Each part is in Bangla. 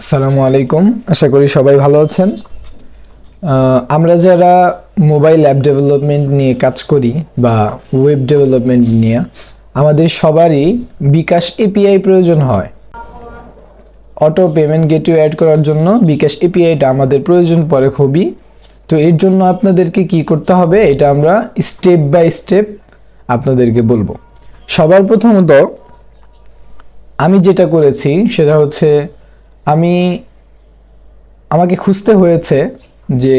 আসসালামু আলাইকুম। আশা করি সবাই ভালো আছেন। আমরা যারা মোবাইল অ্যাপ ডেভেলপমেন্ট নিয়ে কাজ করি বা ওয়েব ডেভেলপমেন্ট নিয়ে, আমাদের সবারই বিকাশ এপিআই প্রয়োজন হয়। অটো পেমেন্ট গেটওয়ে অ্যাড করার জন্য বিকাশ এপিআইটা আমাদের প্রয়োজন পড়ে খুবই। তো এর জন্য আপনাদেরকে কি করতে হবে, এটা আমরা স্টেপ বাই স্টেপ আপনাদেরকে বলব। সবার প্রথমত আমি যেটা করেছি, সেটা হচ্ছে আমি, আমাকে খুঁজতে হয়েছে যে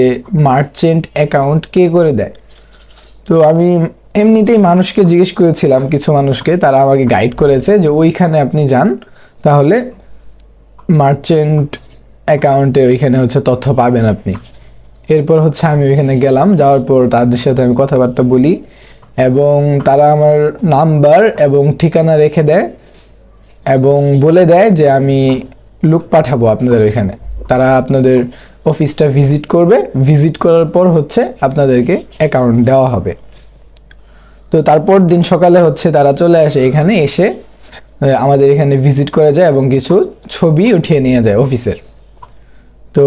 মার্চেন্ট অ্যাকাউন্ট কে করে দেয়। তো আমি এমনিতেই মানুষকে জিজ্ঞেস করেছিলাম, কিছু মানুষকে, তারা আমাকে গাইড করেছে যে ওইখানে আপনি যান, তাহলে মার্চেন্ট অ্যাকাউন্টে ওইখানে হচ্ছে তথ্য পাবেন আপনি। এরপর হচ্ছে আমি ওইখানে গেলাম, যাওয়ার পর তাদের সাথে আমি কথাবার্তা বলি এবং তারা আমার নাম্বার এবং ঠিকানা রেখে দেয় এবং বলে দেয় যে আমি লোক পাঠাবো আপনাদের ওইখানে। তারা আপনাদের অফিসটা ভিজিট করবে। ভিজিট করার পর হচ্ছে আপনাদেরকে অ্যাকাউন্ট দেওয়া হবে। তো তারপর দিন সকালে হচ্ছে তারা চলে আসে এখানে, এসে আমাদের এখানে ভিজিট করে যায় এবং কিছু ছবি উঠিয়ে নিয়ে যায় অফিসের তো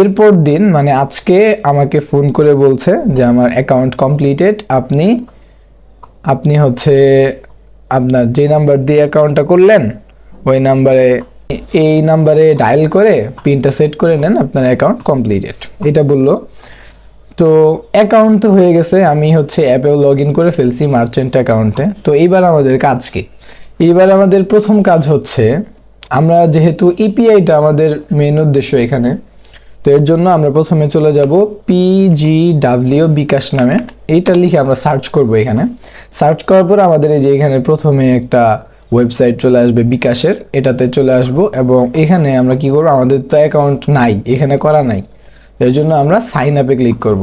এরপর দিন মানে আজকে আমাকে ফোন করে বলছে যে আমার অ্যাকাউন্ট কমপ্লিটেড আপনি আপনি হচ্ছে আপনার যে নাম্বার দিয়ে অ্যাকাউন্টটা করলেন, ওই নাম্বারে এই নাম্বারে ডায়াল করে পিনটা সেট করে নেন আপনার অ্যাকাউন্ট কমপ্লিটেড। এটা বলল। তো অ্যাকাউন্ট তো হয়ে গেছে, আমি হচ্ছে অ্যাপেও লগ ইন করে ফেলছি মার্চেন্ট অ্যাকাউন্টে। তো এইবার আমাদের কাজ কি? এইবার আমাদের প্রথম কাজ হচ্ছে, আমরা যেহেতু ইপিআইটা আমাদের মেন উদ্দেশ্য এখানে, তো এর জন্য আমরা প্রথমে চলে যাব পিজিডাব্লিউ বিকাশ নামে। এইটা লিখে আমরা সার্চ করব এখানে। সার্চ করার পর আমাদের এই যে এখানে প্রথমে একটা ওয়েবসাইট চলে আসবে বিকাশের, এটাতে চলে আসব এবং এখানে আমরা কি করব? আমাদের তো অ্যাকাউন্ট নাই, এখানে করা নাই। এর জন্য আমরা সাইন আপে ক্লিক করব।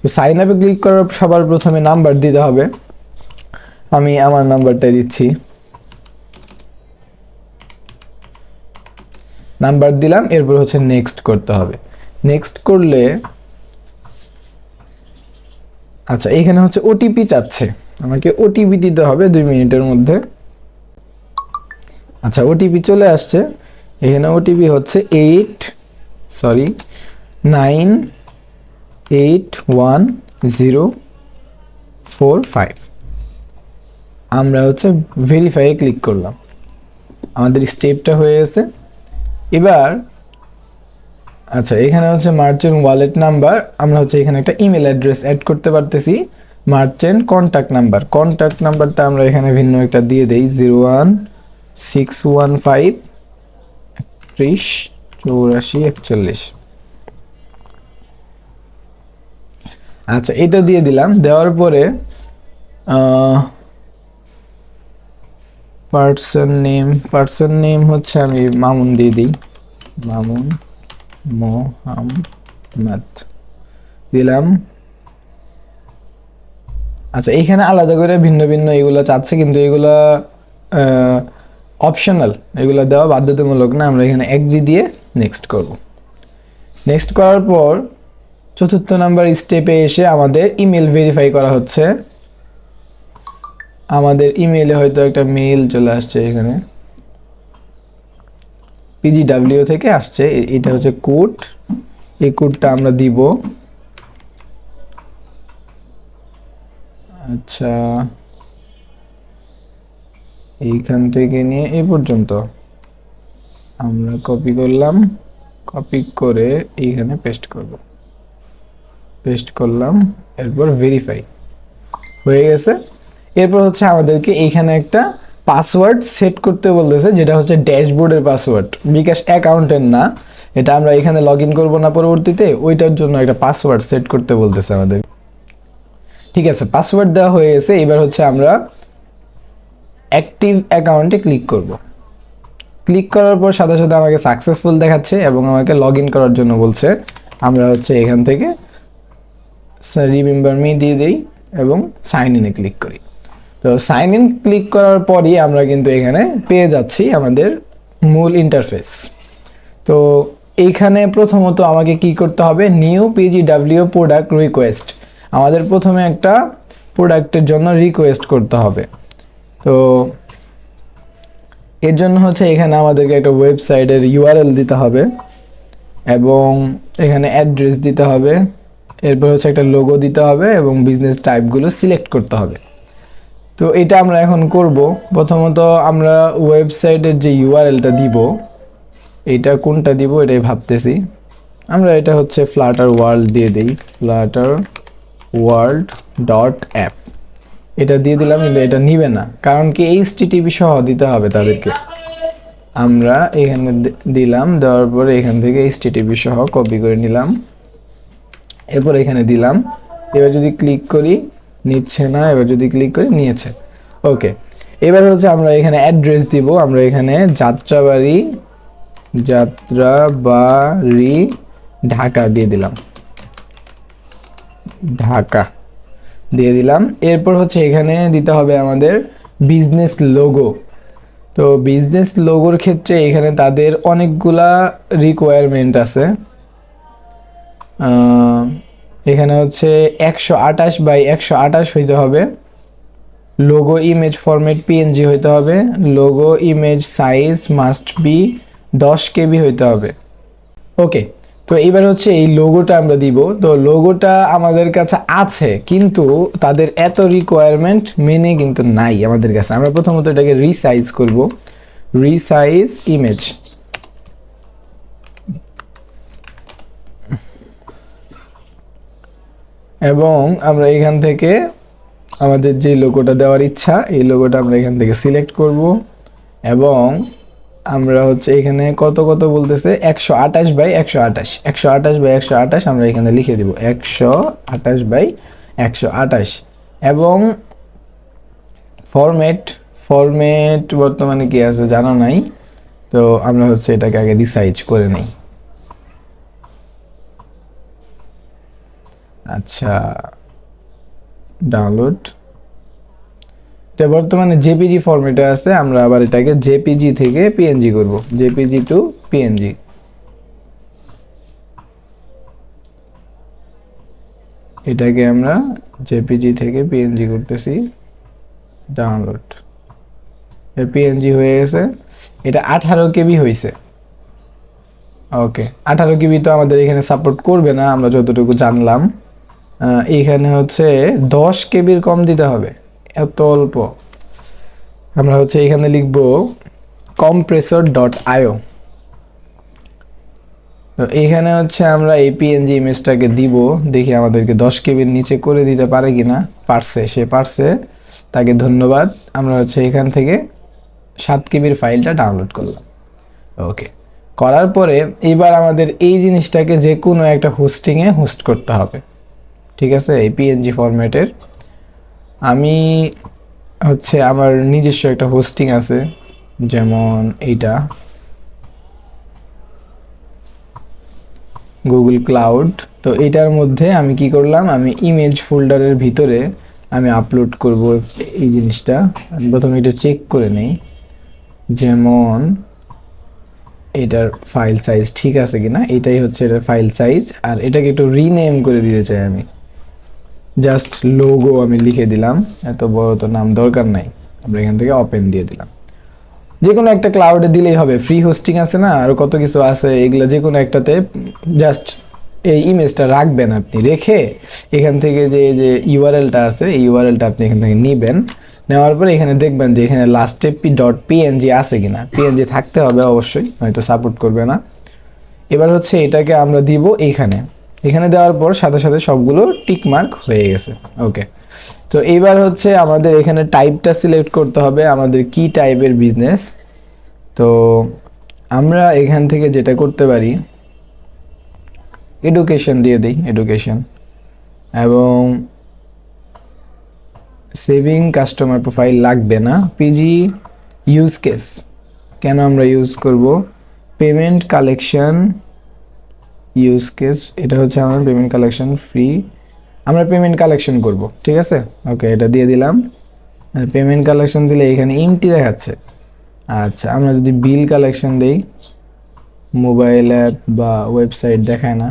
তো সাইন আপে ক্লিক করার সবার প্রথমে নাম্বার দিতে হবে। আমি আমার নাম্বারটাই দিচ্ছি। নাম্বার দিলাম, এরপর হচ্ছে নেক্সট করতে হবে। নেক্সট করলে আচ্ছা এখানে হচ্ছে ওটিপি চাচ্ছে। আমাকে ওটিপি দিতে হবে দুই মিনিটের মধ্যে। আচ্ছা ওটিপি চলে আসছে। এখানে ওটিপি হচ্ছে eight sorry nine eight one zero four five আমরা হচ্ছে ভেরিফাই ক্লিক করলাম। আমাদের স্টেপটা হয়ে গেছে। এবার আচ্ছা এখানে হচ্ছে মার্চেন্ট ওয়ালেট নাম্বার আমরা হচ্ছে এখানে একটা ইমেল অ্যাড্রেস অ্যাড করতে পারতেছি। মার্চেন্ট কন্ট্যাক্ট নাম্বার কন্ট্যাক্ট নাম্বারটা আমরা এখানে ভিন্ন একটা দিয়ে দেই zero one six one five, ত্রিশ, চৌরাশি, একচল্লিশ। আচ্ছা এটা দিয়ে দিলাম। দেওয়ার পরে পার্সন নেম পার্সন নেম হচ্ছে আমি মামুন দিয়ে দিই। মামুন মোহাম্মদ। দিলাম। আচ্ছা এইখানে আলাদা করে ভিন্ন ভিন্ন এগুলো চাচ্ছে, কিন্তু এগুলো অপশনাল এগুলো দেওয়া বাধ্যতামূলক না, আমরা এখানে এগ্রি দিয়ে নেক্সট করব। নেক্সট করার পর চতুর্থ নাম্বার স্টেপে এসে আমাদের ইমেল ভেরিফাই করা হচ্ছে। আমাদের ইমেলে হয়তো একটা মেইল চলে আসছে এখানে। পিজিডাব্লিউ থেকে আসছে এটা হচ্ছে কোড এই কোডটা আমরা দিব। আচ্ছা। এইখান থেকে নিয়ে এই পর্যন্ত। আমরা কপি করলাম কপি করে এইখানে পেস্ট করব। পেস্ট করলাম, এরপর ভেরিফাই হয়ে গেছে। এরপর হচ্ছে আমাদেরকে এইখানে একটা পাসওয়ার্ড সেট করতে বলতেছে, যেটা হচ্ছে ড্যাশবোর্ডের পাসওয়ার্ড বিকাশ অ্যাকাউন্টের না। এটা আমরা এখানে লগ ইন করব না পরবর্তীতে, ওইটার জন্য একটা পাসওয়ার্ড সেট করতে বলতেছে আমাদের। ঠিক আছে পাসওয়ার্ড দেওয়া হয়ে গেছে। এবার হচ্ছে আমরা অ্যাক্টিভ অ্যাকাউন্টে ক্লিক করব। ক্লিক করার পর সাথে সাথে আমাকে সাকসেসফুল দেখাচ্ছে এবং আমাকে লগ ইন করার জন্য বলছে। আমরা হচ্ছে এখান থেকে রিমেম্বার মি দিয়ে দিই এবং সাইন ইনে ক্লিক করি। তো সাইন ইন ক্লিক করার পরই আমরা কিন্তু এখানে পেয়ে যাচ্ছি আমাদের মূল ইন্টারফেস তো এইখানে প্রথমত আমাকে কি করতে হবে? নিউ পিজিডাব্লিউ প্রোডাক্ট রিকোয়েস্ট আমাদের প্রথমে একটা প্রোডাক্টের জন্য রিকোয়েস্ট করতে হবে। তো এর জন্য হচ্ছে এখানে আমাদেরকে একটা ওয়েবসাইটের ইউআরএল দিতে হবে এবং এখানে অ্যাড্রেস দিতে হবে। এরপর হচ্ছে একটা লোগো দিতে হবে এবং বিজনেস টাইপগুলো সিলেক্ট করতে হবে। তো এটা আমরা এখন করব। প্রথমত আমরা ওয়েবসাইটের যে ইউআরএলটা দিব, এটা কোনটা দিব এটাই ভাবতেছি। আমরা এটা হচ্ছে ফ্লাটার ওয়ার্ল্ড দিয়ে দিই। ফ্লাটার ওয়ার্ল্ড ডট অ্যাপ এটা দিয়ে দিলাম, কিন্তু এটা নিবে না। কারণ কি এইচ টিভি সহ দিতে হবে তাদেরকে। আমরা এখানে দিলাম, দেওয়ার পরে এখান থেকে এইচ টিভি সহ কপি করে নিলাম। এরপর এখানে দিলাম। এবার যদি ক্লিক করি, নিচ্ছে না, এবার যদি ক্লিক করি, নিয়েছে। ওকে এবার হচ্ছে আমরা এখানে অ্যাড্রেস দিব। আমরা এখানে যাত্রাবাড়ি যাত্রাবাড়ি, ঢাকা দিয়ে দিলাম। ঢাকা। দিয়ে দিলাম। এরপর হচ্ছে এখানে দিতে হবে আমাদের বিজনেস লোগো তো বিজনেস লোগোর ক্ষেত্রে এখানে তাদের অনেকগুলা রিকোয়ারমেন্ট আছে। এখানে হচ্ছে একশো আঠাশ বাই একশো আঠাশ হইতে হবে। লোগো ইমেজ ফরম্যাট পিএনজি হইতে হবে। Logo image size must be দশ কেবি হইতে হবে। ওকে তো এবার হচ্ছে এই লোগোটা আমরা দিব। তো লোগোটা আমাদের কাছে আছে, কিন্তু তাদের এত রিকোয়ারমেন্ট মেনে কিন্তু নাই আমাদের কাছে। আমরা প্রথমত এটাকে রিসাইজ করব। রিসাইজ ইমেজ এবং আমরা এখান থেকে আমাদের যে লোগোটা দেওয়ার ইচ্ছা, এই লোগোটা আমরা এখান থেকে সিলেক্ট করব। এবং আমরা হচ্ছে এখানে কত কত বলতেছে? একশো আঠাশ বাই একশো আঠাশ। একশো আঠাশ বাই একশো আঠাশ আমরা এখানে লিখে দিব। একশো আঠাশ বাই একশো আঠাশ। এবং ফরম্যাট ফরম্যাট বর্তমানে কি আছে জানা নাই। তো আমরা হচ্ছে এটাকে আগে রিসাইজ করে নেই। আচ্ছা ডাউনলোড এটা বর্তমানে জেপিজি ফরম্যাটে আছে আমরা আবার এটাকে জেপিজি থেকে পিএনজি করব। জেপিজি টু পিএনজি এটাকে আমরা জেপিজি থেকে পিএনজি করতেছি ডাউনলোড পিএনজি হয়ে গেছে। এটা আঠারো কেবি হয়েছে। ওকে আঠারো কেবি তো আমাদের এখানে সাপোর্ট করবে না আমরা যতটুকু জানলাম। আহ, এইখানে হচ্ছে দশ কেবির কম দিতে হবে। এত অল্প। আমরা হচ্ছে এখানে লিখব কম্প্রেসর ডট আইও তো এখানে হচ্ছে আমরা এই পিএনজি ইমেজটাকে দিব, দেখি আমাদেরকে দশ কেবির নিচে করে দিতে পারে কিনা, পারছে, সে পারছে। তাকে ধন্যবাদ, আমরা হচ্ছে এখান থেকে সাত কেবির ফাইলটা ডাউনলোড করলাম। ওকে, করার পরে এবার আমাদের এই জিনিসটাকে যে কোনো একটা হোস্টিংয়ে হোস্ট করতে হবে। ঠিক আছে? এই পিএনজি ফরম্যাটের আমি হচ্ছে আমার নিজস্ব একটা হোস্টিং আছে, যেমন এইটা। গুগল ক্লাউড তো এটার মধ্যে আমি কি করলাম, আমি ইমেজ ফোল্ডারের ভিতরে আমি আপলোড করব এই জিনিসটা। প্রথমে এটা চেক করে নেই। যেমন এটার ফাইল সাইজ ঠিক আছে কিনা, এটাই হচ্ছে এটার ফাইল সাইজ আর এটাকে একটু রিনেম করে দিতে চাই আমি। জাস্ট লোগো আমি লিখে দিলাম। এত বড় তো নাম দরকার নাই। আমরা এখান থেকে ওপেন দিয়ে দিলাম। যে কোনো একটা ক্লাউডে দিলেই হবে। ফ্রি হোস্টিং আছে না? আর কত কিছু আছে? এগুলো যে কোনো একটাতে জাস্ট এই ইমেজটা রাখবেন আপনি। রেখে এখান থেকে যে যে ইউআরএলটা আছে, এই ইউআরএলটা আপনি এখান থেকে নেবেন। নেওয়ার পরে এখানে দেখবেন যে, এখানে লাস্টে পি ডট পিএনজি আছে কিনা? পিএনজি থাকতে হবে অবশ্যই হয়তো সাপোর্ট করবে না। এবার হচ্ছে এটাকে আমরা দিব এইখানে এখানে দেওয়ার পর সাথে সাথে সবগুলো টিক মার্ক হয়ে গেছে। ওকে তো এইবার হচ্ছে আমাদের এখানে টাইপটা সিলেক্ট করতে হবে আমাদের কি টাইপের বিজনেস তো আমরা এখান থেকে যেটা করতে পারি এডুকেশন দিয়ে দিই এডুকেশন এবং সেভিং কাস্টমার প্রোফাইল লাগবে না। পিজি ইউজ কেস কেন আমরা ইউজ করব? পেমেন্ট কালেকশন ইউজ কেস এটা হচ্ছে আমার পেমেন্ট কালেকশন ফ্রি আমরা পেমেন্ট কালেকশন করব, ঠিক আছে? ওকে এটা দিয়ে দিলাম। পেমেন্ট কালেকশন দিলে এখানে ইমটি দেখাচ্ছে। আচ্ছা আমরা যদি বিল কালেকশন দেই মোবাইল অ্যাপ বা ওয়েবসাইট দেখায় না।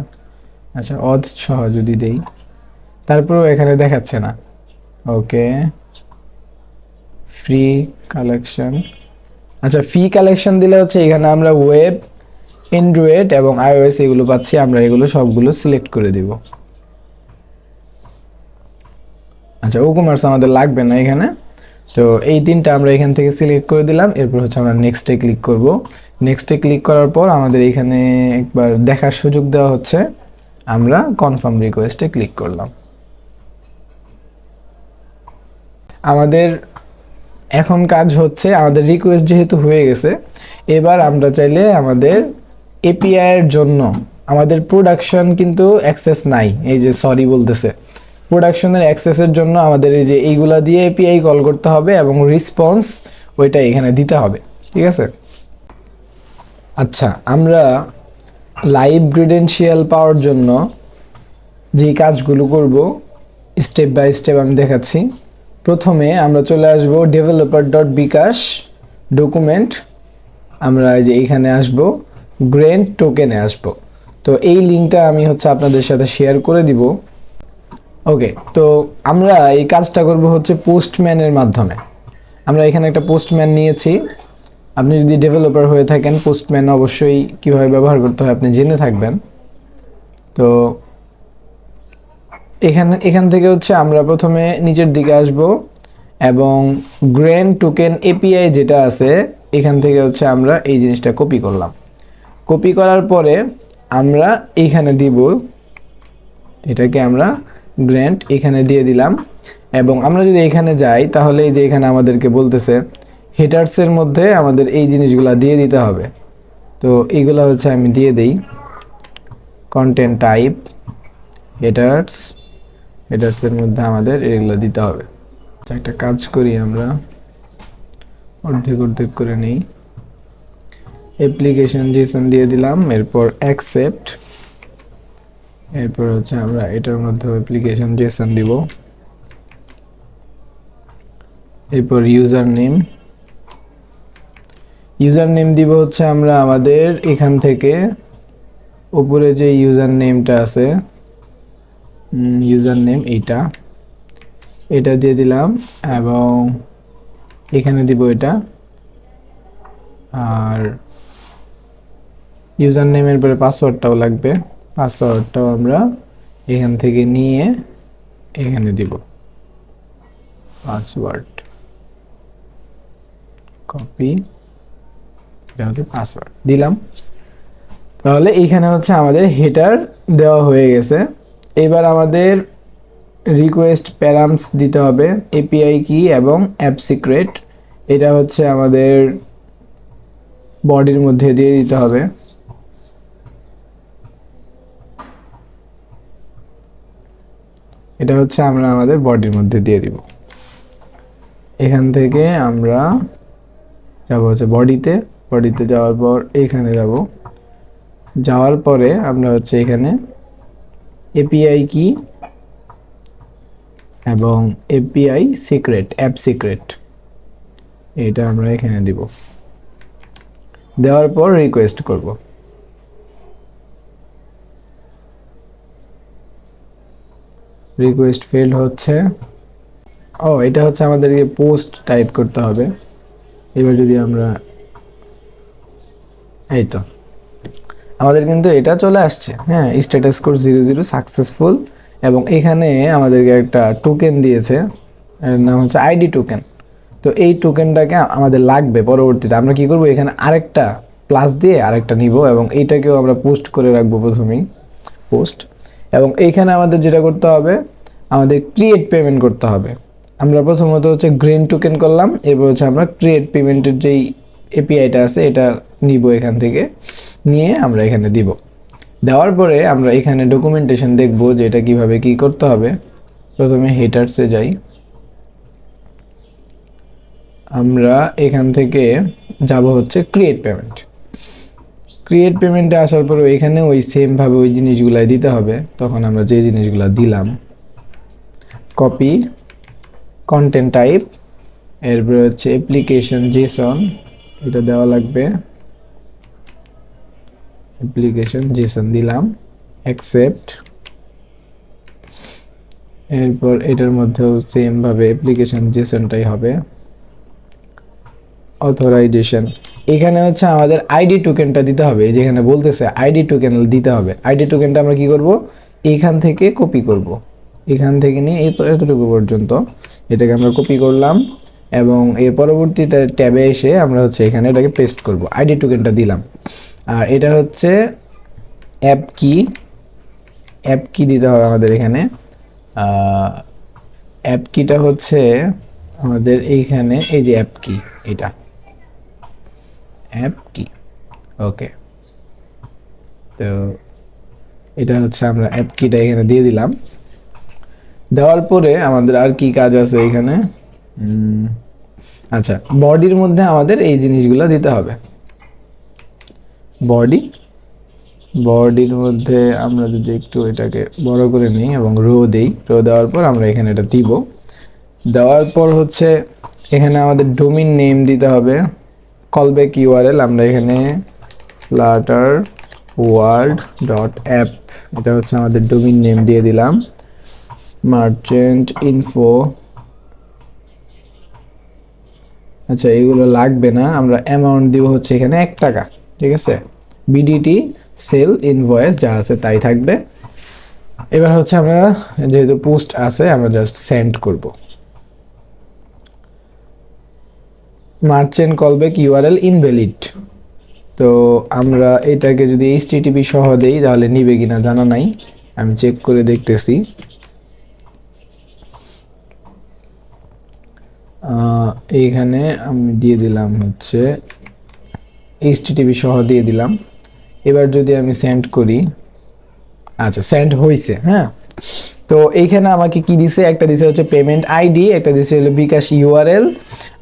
আচ্ছা অদ সহ যদি দেই, তারপরেও এখানে দেখাচ্ছে না। ওকে ফ্রি কালেকশন আচ্ছা ফি কালেকশন দিলে হচ্ছে এখানে আমরা ওয়েব অ্যান্ড্রয়েড এবং আইওএস এগুলো পাচ্ছি, আমরা এগুলো সবগুলো সিলেক্ট করে দিব। আচ্ছা ও কমার্স আমাদের লাগবে না এখানে। তো এই তিনটা আমরা এখান থেকে সিলেক্ট করে দিলাম, এরপর হচ্ছে আমরা নেক্সটে ক্লিক করব। নেক্সটে ক্লিক করার পর আমাদের এখানে একবার দেখার সুযোগ দেওয়া হচ্ছে। আমরা কনফার্ম রিকোয়েস্টে ক্লিক করলাম। আমাদের এখন কাজ হচ্ছে, আমাদের রিকোয়েস্ট যেহেতু হয়ে গেছে, এবার আমরা চাইলে আমাদের এপিআই এর জন্য আমাদের প্রোডাকশন কিন্তু অ্যাক্সেস নাই। এই যে সরি বলতেছে। প্রোডাকশনের অ্যাক্সেসের জন্য আমাদের এই যে এইগুলা দিয়ে এপিআই কল করতে হবে এবং রেসপন্স ওইটা এখানে দিতে হবে। ঠিক আছে? আচ্ছা আমরা লাইভ ক্রিডেন্সিয়াল পাওয়ার জন্য যেই কাজগুলো করব স্টেপ বাই স্টেপ আমি দেখাচ্ছি। প্রথমে আমরা চলে আসব ডেভেলপার ডট বিকাশ ডকুমেন্ট আমরা এই যে এইখানে আসব। গ্রেন্ট টোকেনে আসব। তো এই লিঙ্কটা আমি হচ্ছে আপনাদের সাথে শেয়ার করে দিব। ওকে তো আমরা এই কাজটা করব হচ্ছে পোস্টম্যানের মাধ্যমে। আমরা এখানে একটা পোস্টম্যান নিয়েছি। আপনি যদি ডেভেলপার হয়ে থাকেন পোস্টম্যান অবশ্যই কীভাবে ব্যবহার করতে হয় আপনি জেনে থাকবেন। তো এখানে, এখান থেকে হচ্ছে আমরা প্রথমে নিচের দিকে আসব এবং গ্র্যান্ড টোকেন এপিআই যেটা আছে, এখান থেকে হচ্ছে আমরা এই জিনিসটা কপি করলাম। কপি করার পরে আমরা এইখানে দিব এটাকে আমরা গ্র্যান্ট এখানে দিয়ে দিলাম। এবং আমরা যদি এখানে যাই তাহলে এই যে এখানে আমাদেরকে বলতেছে হেটার্সের মধ্যে আমাদের এই জিনিসগুলো দিয়ে দিতে হবে। তো এইগুলো হচ্ছে আমি দিয়ে দেই। কন্টেন্ট টাইপ হেটার্স হেটার্সের মধ্যে আমাদের এগুলো দিতে হবে। আচ্ছা, একটা কাজ করি আমরা। অর্ধেক অর্ধেক করে নেই। অ্যাপ্লিকেশন জেসন দিয়ে দিলাম, এরপর অ্যাকসেপ্ট এরপর হচ্ছে আমরা এটার মধ্যে অ্যাপ্লিকেশন জেসন দিব। এরপর ইউজার নেম ইউজার নেম দিব হচ্ছে আমরা আমাদের এখান থেকে, উপরে যে ইউজার নেমটা আছে ইউজার নেম এইটা, এটা দিয়ে দিলাম এবং এখানে দিব এটা। আর ইউজার নেমের পরে পাসওয়ার্ডটাও লাগবে। পাসওয়ার্ডটাও আমরা এখান থেকে নিয়ে এখানে দিব। পাসওয়ার্ড কপি এটা হচ্ছে পাসওয়ার্ড দিলাম। তাহলে এইখানে হচ্ছে আমাদের হেটার দেওয়া হয়ে গেছে। এবার আমাদের রিকোয়েস্ট প্যারামস দিতে হবে এপিআই কি এবং অ্যাপ সিক্রেট এটা হচ্ছে আমাদের বডির মধ্যে দিয়ে দিতে হবে। এটা হচ্ছে আমরা আমাদের বডির মধ্যে দিয়ে দিব। এখান থেকে আমরা যাব হচ্ছে বডিতে বডিতে যাওয়ার পর এখানে যাব। যাওয়ার পরে আমরা হচ্ছে এখানে এপিআই কি? এবং এপিআই সিক্রেট অ্যাপ সিক্রেট এটা আমরা এখানে দিব। দেওয়ার পর রিকোয়েস্ট করব। রিকোয়েস্ট ফেল হচ্ছে। ও, এটা হচ্ছে আমাদেরকে পোস্ট টাইপ করতে হবে। এবার যদি আমরা এই তো। আমাদের কিন্তু এটা চলে আসছে। হ্যাঁ status code zero zero successful এবং এখানে আমাদেরকে একটা টোকেন দিয়েছে। নাম হচ্ছে আইডি টোকেন তো এই টোকেনটাকে আমাদের লাগবে পরবর্তীতে। আমরা কি করব? এখানে আরেকটা প্লাস দিয়ে আরেকটা নিব এবং এইটাকেও আমরা পোস্ট করে রাখব প্রথমেই। পোস্ট এবং এইখানে আমাদের যেটা করতে হবে, আমাদের ক্রিয়েট পেমেন্ট করতে হবে। আমরা প্রথমত হচ্ছে গ্রিন টোকেন করলাম, এরপর হচ্ছে আমরা ক্রিয়েট পেমেন্টের যেই এপিআইটা আছে, এটা নিব এখান থেকে, নিয়ে আমরা এখানে দিব। দেওয়ার পরে আমরা এখানে ডকুমেন্টেশন দেখব যে এটা কীভাবে কী করতে হবে। প্রথমে হেটার্সে যাই। আমরা এখান থেকে যাব হচ্ছে ক্রিয়েট পেমেন্ট ক্রিয়েট পেমেন্টে আসার পর এখানে ওই সেমভাবে ওই জিনিসগুলাই দিতে হবে। তখন আমরা যে জিনিসগুলো দিলাম কপি কন্টেন্ট টাইপ এরপরে হচ্ছে অ্যাপ্লিকেশন জেসন এটা দেওয়া লাগবে। অ্যাপ্লিকেশন জেসন দিলাম অ্যাকসেপ্ট এরপর এটার মধ্যেও সেম ভাবে অ্যাপ্লিকেশন জেসনটাই হবে। অথরাইজেশন এখানে হচ্ছে আমাদের আইডি টোকেনটা দিতে হবে। এই যেখানে বলতেছে আইডি টোকেন দিতে হবে। আইডি টোকেনটা আমরা কি করব? এইখান থেকে কপি করব। এখান থেকে নিয়ে এই এতটুকু পর্যন্ত এটাকে আমরা কপি করলাম এবং এর পরবর্তীতে ট্যাবে এসে আমরা হচ্ছে এখানে এটাকে পেস্ট করব। আইডি টোকেনটা দিলাম। আর এটা হচ্ছে অ্যাপ কি অ্যাপ কি দিতে হবে আমাদের এখানে। অ্যাপ কিটা হচ্ছে আমাদের এইখানে এই যে অ্যাপ কি এটা। অ্যাপ কি ওকে তো এটা হচ্ছে আমরা অ্যাপ কিটা এখানে দিয়ে দিলাম। দেওয়ার পরে আমাদের আর কি কাজ আছে এখানে? আচ্ছা বডির মধ্যে আমাদের এই জিনিসগুলো দিতে হবে। বডি বডির মধ্যে আমরা যদি একটু এটাকে বড় করে নিই এবং রো দেই রো দেওয়ার পর আমরা এখানে এটা দিব। দেওয়ার পর হচ্ছে এখানে আমাদের ডোমিন নেম দিতে হবে। কলব্যাক ইউআরএল আমরা এখানে ফ্লাটার ওয়ার্ল্ড ডট অ্যাপ এটা হচ্ছে আমাদের ডোমিন নেম দিয়ে দিলাম। মার্চেন্ট ইনফো আচ্ছা এগুলো লাগবে না, আমরা অ্যামাউন্ট দিব হচ্ছে এখানে এক টাকা, ঠিক আছে? বিডিটি সেল ইনভয়েস যা আছে তাই থাকবে। এবার হচ্ছে আমরা যেহেতু পোস্ট আছে, আমরা জাস্ট সেন্ড করব। মার্চেন্ট কলব্যাক ইউআরএল ইনভ্যালিড তো আমরা এটাকে যদি এইচ এইচটিটিপি সহ দেই, তাহলে নিবে কিনা জানা নাই। আমি চেক করে দেখতেছি। এইখানে আমি দিয়ে দিলাম হচ্ছে এইচ এইচটিটিপি সহ দিয়ে দিলাম। এবার যদি আমি সেন্ড করি আচ্ছা সেন্ড হয়েছে হ্যাঁ? তো এইখানে আমাকে কি দিছে? একটা দিছে হচ্ছে পেমেন্ট আইডি একটা দিছে হলো বিকাশ ইউআরএল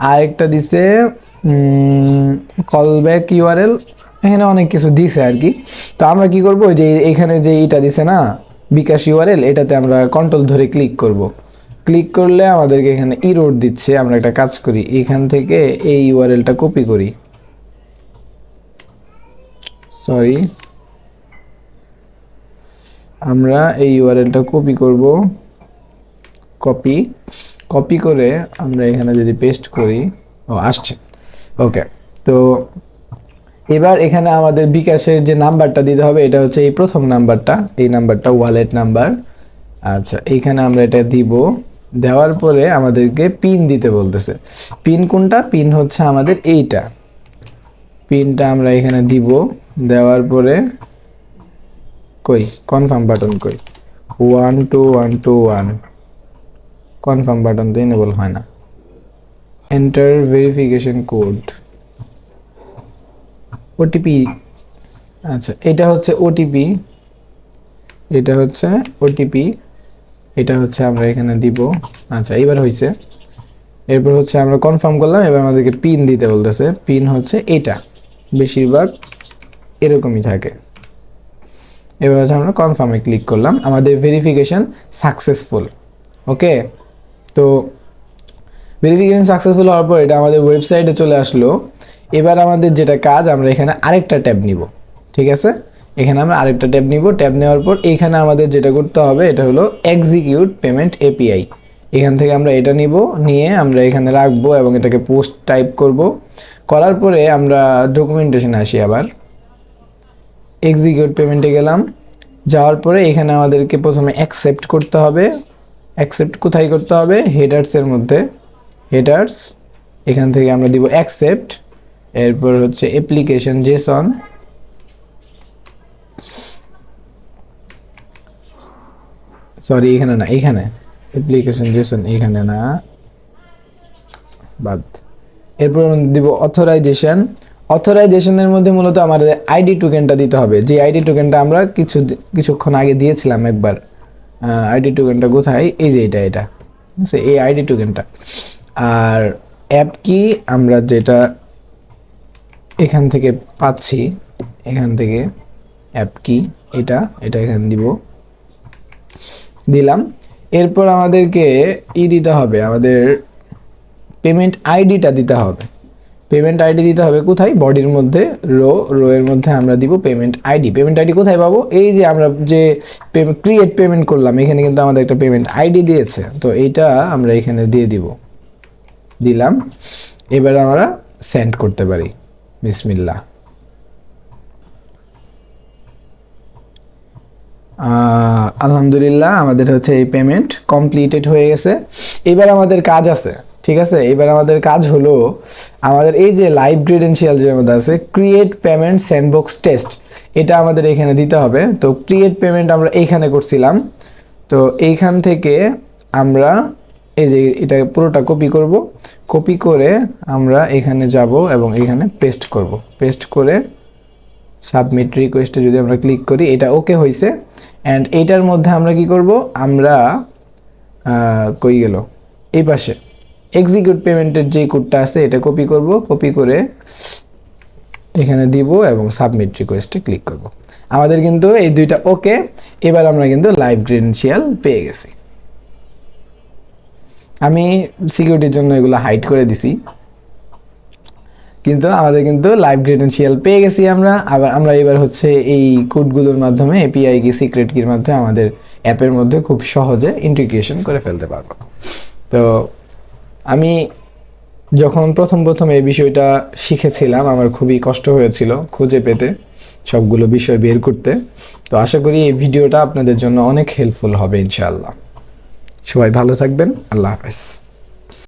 আর একটা দিছে কলব্যাক ইউআরএল এখানে অনেক কিছু দিছে আর কি। তো আমরা কি করব? যে এখানে যে এটা দিছে না, বিকাশ ইউআরএল এটাতে আমরা কন্ট্রোল ধরে ক্লিক করব। ক্লিক করলে আমাদেরকে এখানে ইরোড দিচ্ছে। আমরা একটা কাজ করি, এখান থেকে এই ইউআরএলটা কপি করি। সরি আমরা এই ইউআরএলটা কপি করব। কপি কপি করে আমরা এখানে যদি পেস্ট করি, ও, আসছে। ওকে তো এবার এখানে আমাদের বিকাশের যে নাম্বারটা দিতে হবে, এটা হচ্ছে এই প্রথম নাম্বারটা, এই নাম্বারটা ওয়ালেট নাম্বার। আচ্ছা এইখানে আমরা এটা দিব। দেওয়ার পরে আমাদেরকে পিন দিতে বলতেছে। পিন কোনটা? পিন হচ্ছে আমাদের এইটা। পিনটা আমরা এখানে দিব। দেওয়ার পরে কই? কনফার্ম বাটন কই? One two one two one confirm button তো এনেবল হয় না। এন্টার ভেরিফিকেশন কোড ওটিপি আচ্ছা এটা হচ্ছে ওটিপি এটা হচ্ছে ওটিপি এটা হচ্ছে আমরা এখানে দিব। আচ্ছা এবার হয়েছে এরপর হচ্ছে আমরা কনফার্ম করলাম, এবার আমাদেরকে পিন দিতে বলতেছে। পিন হচ্ছে এটা। বেশিরভাগ এরকমই থাকে। এবার হচ্ছে আমরা কনফার্মে ক্লিক করলাম। আমাদের ভেরিফিকেশন সাকসেসফুল ওকে তো ভেরিফিকেশান সাকসেসফুল হওয়ার পর এটা আমাদের ওয়েবসাইটে চলে আসলো। এবার আমাদের যেটা কাজ, আমরা এখানে আরেকটা ট্যাব নিব, ঠিক আছে? এখানে আমরা আরেকটা ট্যাব নিব। ট্যাব নেওয়ার পর এখানে আমাদের যেটা করতে হবে, এটা হলো এক্সিকিউট পেমেন্ট এপিআই এখান থেকে আমরা এটা নিব, নিয়ে আমরা এখানে রাখব এবং এটাকে পোস্ট টাইপ করব। করার পরে আমরা ডকুমেন্টেশন আসি আবার। এক্সিকিউট পেমেন্টে গেলাম। যাওয়ার পরে এখানে আমাদেরকে প্রথমে অ্যাকসেপ্ট করতে হবে। অ্যাকসেপ্ট কোথায় করতে হবে? হেডার্সের মধ্যে। হেডার্স এখান থেকে আমরা দিব অ্যাকসেপ্ট এরপর হচ্ছে অ্যাপ্লিকেশন জেসন সরি এখানে না, এখানে। অ্যাপ্লিকেশন জেসন এখানে না। বাদ। এরপর দিব অথরাইজেশন অথরাইজেশনের মধ্যে মূলত আমাদের আইডি টোকেনটা দিতে হবে। যে আইডি টোকেনটা আমরা কিছু কিছুক্ষণ আগে দিয়েছিলাম একবার। আইডি টোকেনটা কোথায়? এই যে এটা এটা। এই আইডি টোকেনটা। আর অ্যাপ কি? আমরা যেটা এখান থেকে পাচ্ছি, এখান থেকে অ্যাপ কি? এটা এটা এখানে দিব। দিলাম। এরপর আমাদেরকে ই দিতে হবে। আমাদের পেমেন্ট আইডিটা দিতে হবে। পেমেন্ট আইডি দিতে হবে কোথায়? বডির মধ্যে রো রো এর মধ্যে আমরা দিব পেমেন্ট আইডি পেমেন্ট আইডি কোথায় পাবো? এই যে আমরা যে ক্রিয়েট পেমেন্ট করলাম, এখানে কিন্তু আমাদের একটা পেমেন্ট আইডি দিয়েছে। তো এইটা আমরা এখানে দিয়ে দিব। দিলাম। এবার আমরা সেন্ড করতে পারি। বিসমিল্লা আলহামদুলিল্লাহ, আমাদের হচ্ছে এই পেমেন্ট কমপ্লিটেড হয়ে গেছে। এবার আমাদের কাজ আছে। ঠিক আছে? এবার আমাদের কাজ হলো আমাদের এই যে লাইভ ক্রিডেন্সিয়াল যে মধ্যে আছে ক্রিয়েট পেমেন্ট স্যান্ডবক্স টেস্ট এটা আমাদের এখানে দিতে হবে। তো ক্রিয়েট পেমেন্ট আমরা এইখানে করছিলাম। তো এইখান থেকে আমরা এই যে এটা পুরোটা কপি করব। কপি করে আমরা এখানে যাব এবং এখানে পেস্ট করব। পেস্ট করে সাবমিট রিকোয়েস্টে যদি আমরা ক্লিক করি, এটা ওকে হয়েছে অ্যান্ড এইটার মধ্যে আমরা কি করব? আমরা কই গেল? এই পাশে। এক্সিকিউট পেমেন্টের যে কোডটা আছে, এটা কপি করব কপি করে এখানে দিব এবং সাবমিট রিকোয়েস্টে ক্লিক করব। আমাদের কিন্তু এই দুইটা ওকে এবার আমরা কিন্তু লাইভ ক্রেডেনশিয়াল পেয়ে গেছি। আমি সিকিউরিটির জন্য এগুলো হাইড করে দিছি। কিন্তু আমাদের কিন্তু লাইভ ক্রেডেনশিয়াল পেয়ে গেছি আমরা। আবার আমরা এবার হচ্ছে এই কোডগুলোর মাধ্যমে এপিআই কি সিক্রেট কির মাধ্যমে আমাদের অ্যাপের মধ্যে খুব সহজে ইন্টিগ্রেশন করে ফেলতে পারব। তো আমি যখন প্রথম প্রথম এই বিষয়টা শিখেছিলাম, আমার খুবই কষ্ট হয়েছিল খুঁজে পেতে সবগুলো বিষয় বের করতে। তো আশা করি এই ভিডিওটা আপনাদের জন্য অনেক হেল্পফুল হবে ইনশাআল্লাহ। সবাই ভালো থাকবেন, আল্লাহ হাফেজ।